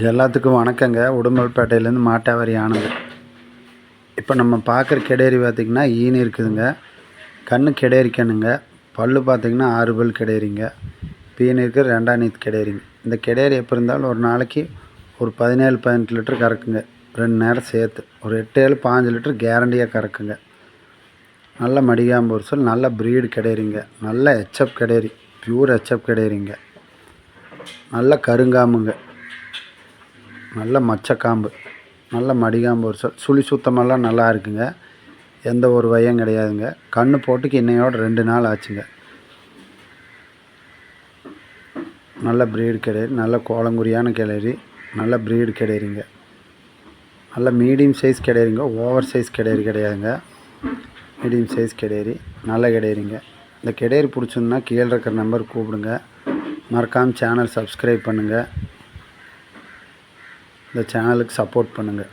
எல்லாத்துக்கும் வணக்கங்க. உடுமல்பேட்டையிலேருந்து மாட்டாவாரி ஆனது இப்போ நம்ம பார்க்குற கெடேரி பார்த்திங்கன்னா ஈனி இருக்குதுங்க. கண்ணு கெடேரி கண்ணுங்க பல்லு பார்த்திங்கன்னா ஆறு பல் கெடேரிங்க பீனு இருக்குது ரெண்டாம் நீத்து கெடேரிங்க இந்த கெடேரி எப்போ இருந்தாலும் ஒரு நாளைக்கு ஒரு பதினேழு பதினெட்டு லிட்டர் கறக்குங்க. ரெண்டு நேரம் சேர்த்து. ஒரு எட்டு ஏழு பாஞ்சு லிட்டர் கேரண்டியாக கறக்குங்க. நல்ல மடிகாம்பு ஒரு சொல் நல்ல ப்ரீடு கிடையாதுங்க நல்ல ஹெச்எப் கிடையாது ப்யூர் ஹெச்எப் கிடையாதுங்க நல்ல கருங்காமுங்க நல்ல மச்சக்காம்பு நல்ல மடிகாம்பு ஒரு சொல். சுழி சுத்தமெல்லாம் நல்லா இருக்குங்க. எந்த ஒரு வயம் கிடையாதுங்க. கண்ணு போட்டுக்கு இன்னையோட ரெண்டு நாள் ஆச்சுங்க. நல்ல ப்ரீடு கிடையாது நல்ல கோலங்குறியான கிளறி நல்ல ப்ரீடு கிடையாதுங்க நல்ல மீடியம் சைஸ் கிடையாதுங்க ஓவர் சைஸ் கிடையாது கிடையாதுங்க. மீடியம் சைஸ் கிடையாது நல்ல கிடையாதுங்க இந்த கிடையாது பிடிச்சிருந்தா கீழே இருக்கிற நம்பர் கூப்பிடுங்க. மறக்காமல் சேனல் சப்ஸ்கிரைப் பண்ணுங்கள் இந்த சேனலுக்கு சப்போர்ட் பண்ணுங்கள்